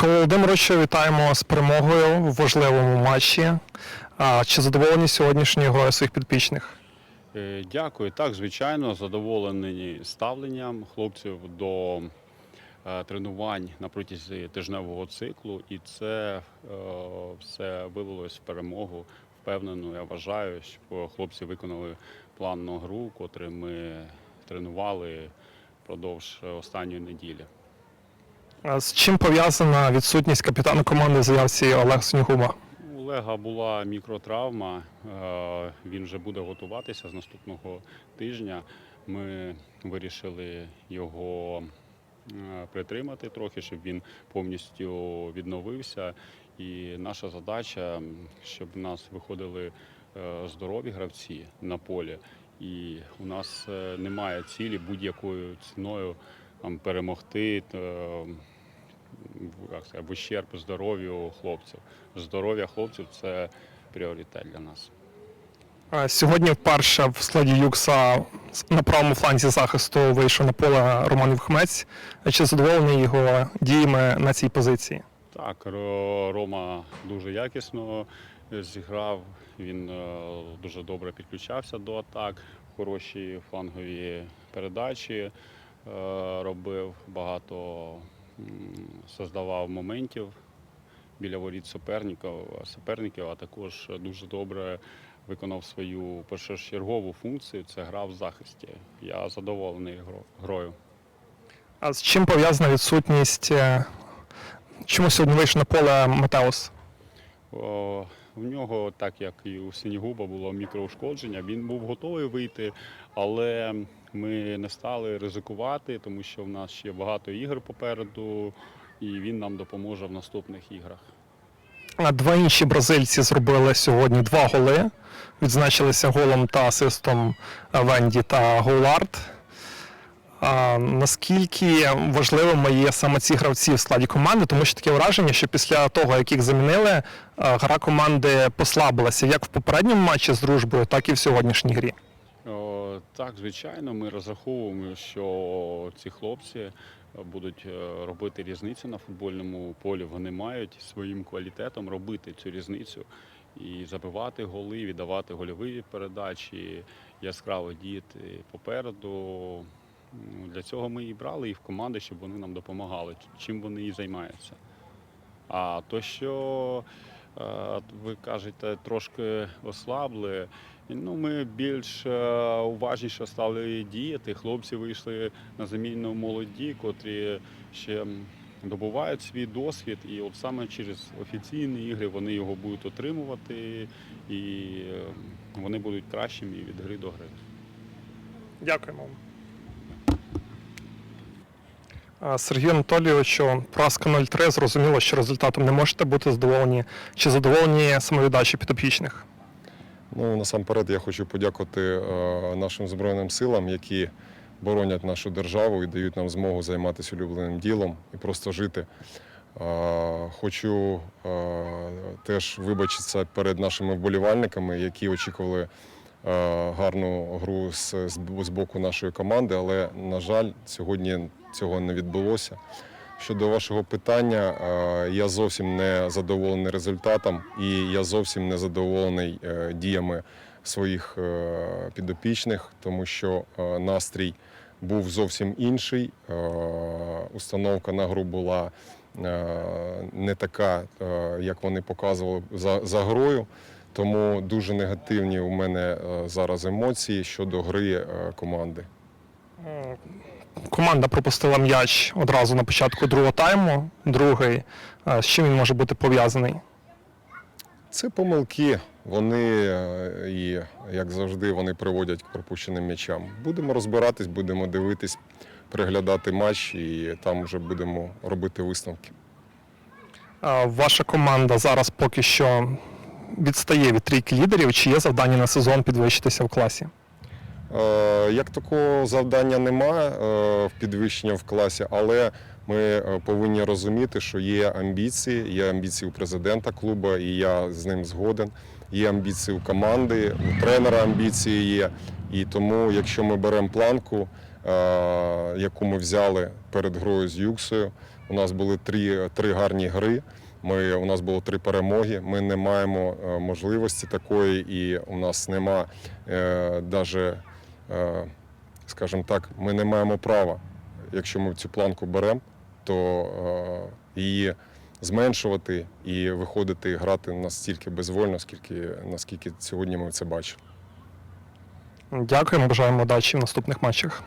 Микола Володимирович, вітаємо з перемогою в важливому матчі. Чи задоволені сьогоднішньою грою своїх підпічних? Е, Дякую. Так, звичайно, задоволені ставленням хлопців до е, тренувань на протязі тижневого циклу, і це е, все вилилось в перемогу. Впевнено, я вважаю, що хлопці виконали планну гру, котру ми тренували впродовж останньої неділі. З чим пов'язана відсутність капітана команди заявці Олег Снігуба? У Олега була мікротравма, е, він вже буде готуватися з наступного тижня. Ми вирішили його е, притримати трохи, щоб він повністю відновився. І наша задача, щоб у нас виходили е, здорові гравці на полі. І у нас немає цілі будь-якою ціною перемогти. е, в- як сказати, в ущерб здоров'ю хлопців. Здоров'я хлопців це пріоритет для нас. Сьогодні вперше в складі Юкса на правому фланзі захисту вийшов на поле Роман Вхмець. Чи задоволені його діями на цій позиції? Так, Рома дуже якісно зіграв. Він е, дуже добре підключався до атак, хороші флангові передачі е, робив, багато создавав моментів біля воріт суперників, суперників, а також дуже добре виконав свою першочергову функцію це гра в захисті. Я задоволений грою. А з чим пов'язана відсутність? е, Чому сьогодні вийшов на поле Матеус? О, В нього, так як і у Синігуба, було мікроушкодження. Він був готовий вийти, але ми не стали ризикувати, тому що в нас ще багато ігор попереду, і він нам допоможе в наступних іграх. А Два інші бразильці зробили сьогодні два голи. Відзначилися голом та асистом Венді та Гоулард. Наскільки важливими є саме ці гравці в складі команди, тому що таке враження, що після того, як їх замінили, е, гра команди послабилася як в попередньому матчі з дружбою, так і в сьогоднішній грі. Так, звичайно, ми розраховуємо, що ці хлопці будуть е, робити різницю на футбольному полі. Вони мають своїм квалітетом робити цю різницю і забивати голи, віддавати гольові передачі, яскраво діяти попереду. Ну, Для цього ми і брали їх в команди, щоб вони нам допомагали, чим вони і займаються. А то, що е, ви кажете, трошки ослабли. Ну, ми більш е, уважніше стали діяти. Хлопці вийшли на заміну молоді, котрі ще добувають свій досвід, і от саме через офіційні ігри вони його будуть отримувати, і е, вони будуть кращими від гри до гри. Дякуємо. Сергію Анатолійовичу, поразка 0-3, зрозуміло, що результатом не можете бути задоволені. Чи задоволені самовіддачі підопічних? Ну, насамперед я хочу подякувати е, нашим Збройним силам, які боронять нашу державу і дають нам змогу займатися улюбленим ділом і просто жити. Хочу е, теж вибачитися перед нашими вболівальниками, які очікували гарну гру з, з боку нашої команди, але, на жаль, сьогодні цього не відбулося. Щодо вашого питання, е, я зовсім не задоволений результатом і я зовсім не задоволений е, діями своїх е, підопічних, тому що е, настрій був зовсім інший. Е, Установка на гру була е, не така, е, як вони показували за, за грою. Тому дуже негативні у мене е, зараз емоції щодо гри е, команди. Команда пропустила м'яч одразу на початку другого тайму. Другий. З чим він може бути пов'язаний? Це помилки. Вони е, і як завжди вони приводять к пропущеним м'ячам. Будемо розбиратись, будемо дивитись, приглядати матч, і там вже будемо робити висновки. Ваша команда зараз поки що відстає від трійки лідерів. Чи є завдання на сезон підвищитися в класі? Е, Як такого завдання немає е, в підвищення в класі, але ми е, повинні розуміти, що є амбіції, є амбіції у президента клубу, і я з ним згоден. Є амбіції у команди, у тренера амбіції є. І тому, якщо ми беремо планку, яку ми взяли перед грою з Юксою. У нас були три, три гарні гри. Ми, у нас було три перемоги. Ми не маємо е, можливості такої, і у нас нема е, даже, е, скажімо так, ми не маємо права. Якщо ми цю планку беремо, то е, її зменшувати і виходити грати настільки безвольно, скільки, наскільки сьогодні ми це бачимо. Дякуємо, бажаємо удачі в наступних матчах.